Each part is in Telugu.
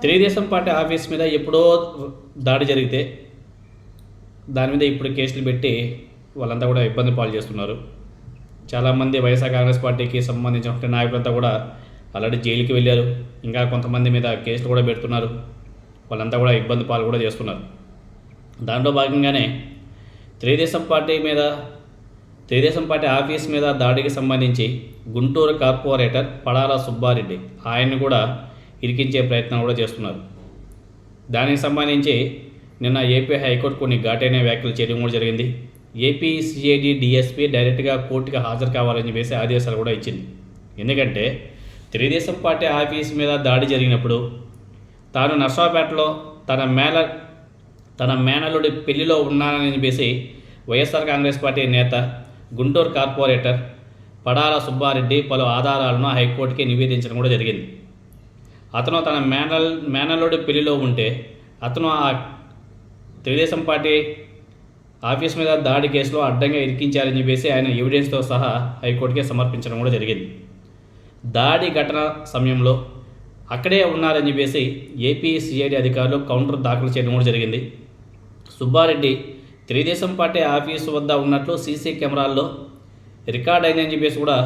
తెలుగుదేశం పార్టీ ఆఫీస్ మీద ఎప్పుడో దాడి జరిగితే దాని మీద ఇప్పుడు కేసులు పెట్టి వాళ్ళంతా కూడా ఇబ్బంది పాలు చేస్తున్నారు. చాలామంది వైఎస్ఆర్ కాంగ్రెస్ పార్టీకి సంబంధించిన నాయకులంతా కూడా ఆల్రెడీ జైలుకి వెళ్ళారు. ఇంకా కొంతమంది మీద కేసులు కూడా పెడుతున్నారు. వాళ్ళంతా కూడా ఇబ్బంది పాలు కూడా చేస్తున్నారు. దాంట్లో భాగంగానే తెలుగుదేశం పార్టీ మీద తెలుగుదేశం పార్టీ ఆఫీస్ మీద దాడికి సంబంధించి గుంటూరు కార్పొరేటర్ పడాల సుబ్బారెడ్డి ఆయన్ని కూడా ఇరికించే ప్రయత్నం కూడా చేస్తున్నారు. దానికి సంబంధించి నిన్న ఏపీ హైకోర్టు కొన్ని ఘాటైన వ్యాఖ్యలు చేయడం కూడా జరిగింది. ఏపీ సిఐడి డిఎస్పీ డైరెక్ట్గా కోర్టుకి హాజరు కావాలని చెప్పేసి ఆదేశాలు కూడా ఇచ్చింది. ఎందుకంటే తెలుగుదేశం పార్టీ ఆఫీస్ మీద దాడి జరిగినప్పుడు తాను నర్సాపేటలో తన మేల తన మేనలుడి పెళ్ళిలో ఉన్నానని చెప్పేసి వైఎస్ఆర్ కాంగ్రెస్ పార్టీ నేత గుంటూరు కార్పొరేటర్ పడాల సుబ్బారెడ్డి పలు ఆధారాలను హైకోర్టుకి నివేదించడం కూడా జరిగింది. అతను తన మేనల్ మేనల్లుడి పెళ్ళిలో ఉంటే అతను ఆ తెలుగుదేశం పార్టీ ఆఫీస్ మీద దాడి కేసులో అడ్డంగా ఇరికించారని చెప్పేసి ఆయన ఎవిడెన్స్తో సహా హైకోర్టుకి సమర్పించడం కూడా జరిగింది. దాడి ఘటన సమయంలో అక్కడే ఉన్నారని చెప్పేసి ఏపీ సిఐడి అధికారులు కౌంటర్ దాఖలు చేయడం కూడా జరిగింది. సుబ్బారెడ్డి తెలుగుదేశం పార్టీ ఆఫీసు వద్ద ఉన్నట్లు సీసీ కెమెరాల్లో రికార్డ్ అయిందని చెప్పేసి కూడా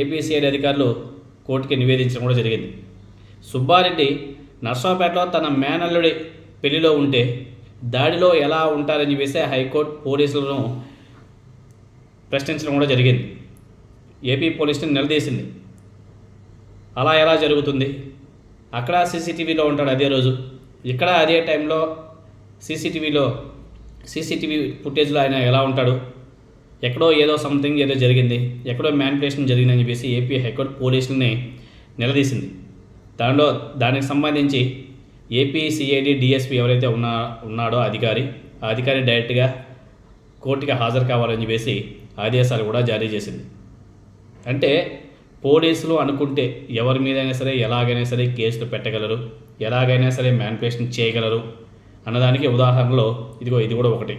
ఏపీ సిఐడి అధికారులు కోర్టుకి నివేదించడం కూడా జరిగింది. సుబ్బారెడ్డి నర్సాపేటలో తన మేనల్లుడి పెళ్ళిలో ఉంటే దాడిలో ఎలా ఉంటారని చెప్పేసి హైకోర్టు పోలీసులను ప్రశ్నించడం కూడా జరిగింది. ఏపీ పోలీసుని నిలదీసింది. అలా ఎలా జరుగుతుంది? అక్కడ సీసీటీవీలో ఉంటాడు అదే రోజు. ఇక్కడ అదే టైంలో సీసీటీవీలో సీసీటీవీ ఫుటేజ్లో ఆయన ఎలా ఉంటాడు? ఎక్కడో ఏదో సంథింగ్ ఏదో జరిగింది. ఎక్కడో మ్యానిపులేషన్ జరిగిందని చెప్పేసి ఏపీ హైకోర్టు పోలీసులని నిలదీసింది. దానిలో దానికి సంబంధించి ఏపీసీఐడి డిఎస్పీ ఎవరైతే ఉన్నా ఉన్నాడో అధికారి ఆ అధికారి డైరెక్ట్గా కోర్టుకి హాజరు కావాలని చెప్పేసి ఆదేశాలు కూడా జారీ చేసింది. అంటే పోలీసులు అనుకుంటే ఎవరి మీదైనా సరే ఎలాగైనా సరే కేసులు పెట్టగలరు ఎలాగైనా సరే మ్యానిపులేషన్ చేయగలరు అన్నదానికి ఉదాహరణలో ఇదిగో ఇది కూడా ఒకటి.